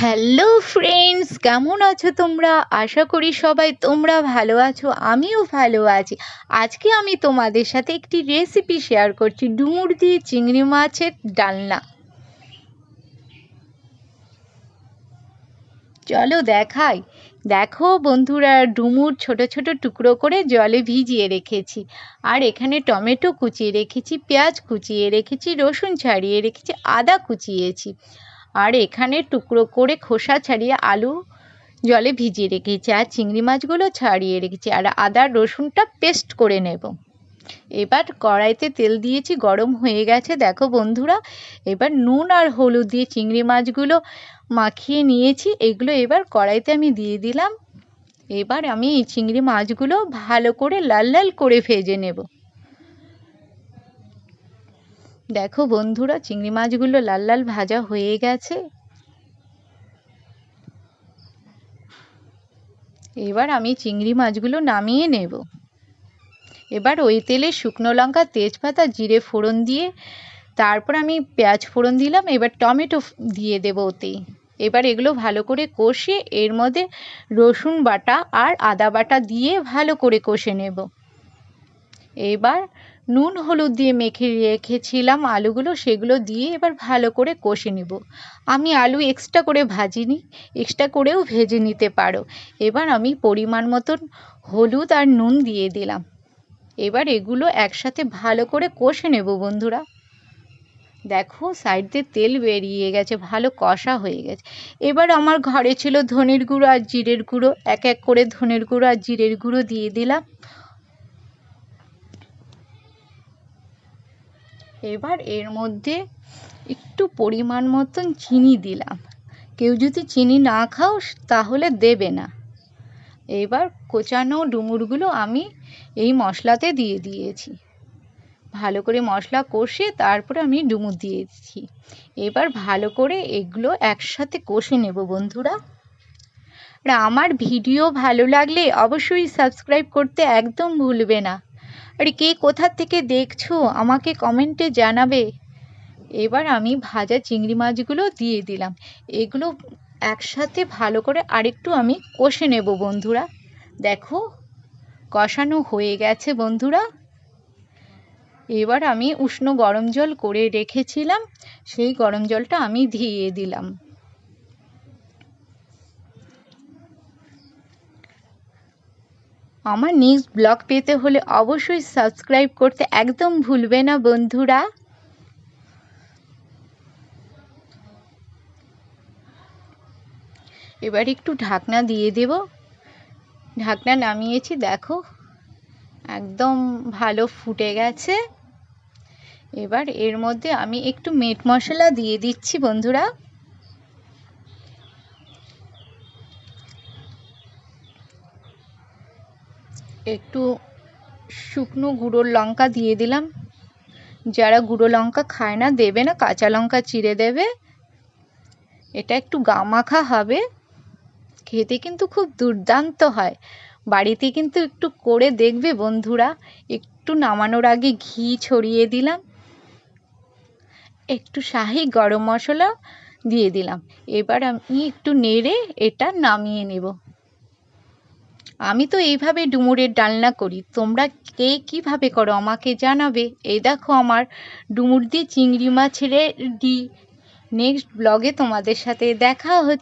Hello friends কেমন আছো তোমরা? আশা করি সবাই তোমরা ভালো আছো, আমিও ভালো আছি। আজকে আমি তোমাদের সাথে একটি রেসিপি শেয়ার করছি, ডুমুর দিয়ে চিংড়ি মাছের ডালনা। চলো দেখাই। দেখো বন্ধুরা, ডুমুর ছোট ছোট টুকরো করে জলে ভিজিয়ে রেখেছি। আর এখানে টমেটো কুচিয়ে রেখেছি, পেঁয়াজ কুচিয়ে রেখেছি, রসুন ছাড়িয়ে রেখেছি, আদা কুচিয়েছি। আর এখানে টুকরো করে খোসা ছাড়িয়ে আলু জলে ভিজিয়ে রেখেছি, আর চিংড়ি মাছগুলো ছাড়িয়ে রেখেছি, আর আদা, রসুনটা পেস্ট করে নেব। এবার কড়াইতে তেল দিয়েছি, গরম হয়ে গেছে। দেখো বন্ধুরা, এবার নুন আর হলুদ দিয়ে চিংড়ি মাছগুলো মাখিয়ে নিয়েছি। এগুলো এবার কড়াইতে আমি দিয়ে দিলাম। এবার আমি চিংড়ি মাছগুলো ভালো করে লাল লাল করে ভেজে নেব। দেখো বন্ধুরা, চিংড়ি মাছগুলো লাল লাল ভাজা হয়ে গেছে। এবার আমি চিংড়ি মাছগুলো নামিয়ে নেব। এবার ওই তেলে শুকনো লঙ্কা, তেজপাতা, জিরে ফোড়ন দিয়ে তারপর আমি পেঁয়াজ ফোড়ন দিলাম, এবার টমেটো দিয়ে দেবো ওতেই এবার এগুলো ভালো করে কষে এর মধ্যে রসুন বাটা আর আদা বাটা দিয়ে ভালো করে কষে নেব। এবার নুন, হলুদ দিয়ে মেখে রেখেছিলাম আলুগুলো, সেগুলো দিয়ে এবার ভালো করে কষে নেব। আমি আলু এক্সট্রা করে ভাজিনি এক্সট্রা করেও ভেজে নিতে পারো। এবার আমি পরিমাণ মতন হলুদ আর নুন দিয়ে দিলাম। এবার এগুলো একসাথে ভালো করে কষে নেব বন্ধুরা। দেখো সাইড দিয়ে তেল বেরিয়ে গেছে, ভালো কষা হয়ে গেছে। এবার আমার ঘরে ছিল ধনের গুঁড়ো আর জিরের গুঁড়ো। এক এক করে ধনের গুঁড়ো আর জিরের গুঁড়ো দিয়ে দিলাম। এবার এর মধ্যে একটু পরিমাণ মতন চিনি দিলাম। কেউ যদি চিনি না খাও, তাহলে দেবে না। এবার কোচানো ডুমুরগুলো আমি এই মশলাতে দিয়ে দিয়েছি। ভালো করে মশলা কষে তারপরে আমি ডুমুর দিয়েছি এবার ভালো করে এগুলো একসাথে কষে নেব বন্ধুরা। আর আমার ভিডিও ভালো লাগলে অবশ্যই সাবস্ক্রাইব করতে একদম ভুলবে না। আরে কে কোথার থেকে দেখছ? আমাকে কমেন্টে জানাবে। এবার আমি ভাজা চিংড়ি মাছগুলো দিয়ে দিলাম। এগুলো একসাথে ভালো করে আরেকটু আমি কষে নেব বন্ধুরা। দেখো, কষানো হয়ে গেছে বন্ধুরা। এবার আমি উষ্ণ গরম জল করে রেখেছিলাম। সেই গরম জলটা আমি দিয়ে দিলাম। আমার নেক্সট ব্লগ পেতে হলে অবশ্যই সাবস্ক্রাইব করতে একদম ভুলবে না, বন্ধুরা। এবার একটু ঢাকনা দিয়ে দেব। ঢাকনা নামিয়েছি, দেখো। একদম ভালো ফুটে গেছে। এবার এর মধ্যে আমি একটু মিট মশলা দিয়ে দিচ্ছি, বন্ধুরা। একটু শুকনো গুঁড়োর লঙ্কা দিয়ে দিলাম। যারা গুঁড়ো লঙ্কা খায় না, দেবে না, কাঁচা লঙ্কা চিড়ে দেবে। এটা একটু গামাখা হবে। খেতে কিন্তু খুব দুর্দান্ত হয়। বাড়িতে কিন্তু একটু করে দেখবে বন্ধুরা। একটু নামানোর আগে ঘি ছড়িয়ে দিলাম। একটু শাহি গরম মশলা দিয়ে দিলাম। এবার আমি একটু নেড়ে এটা নামিয়ে নেব। আমি তো এইভাবে ডুমুরের ডালনা করি। তোমরা কে কীভাবে করো, আমাকে জানাবে? এই দেখো আমার ডুমুর দিয়ে চিংড়ি মাছের ডি নেক্সট ব্লগে তোমাদের সাথে দেখা হচ্ছে।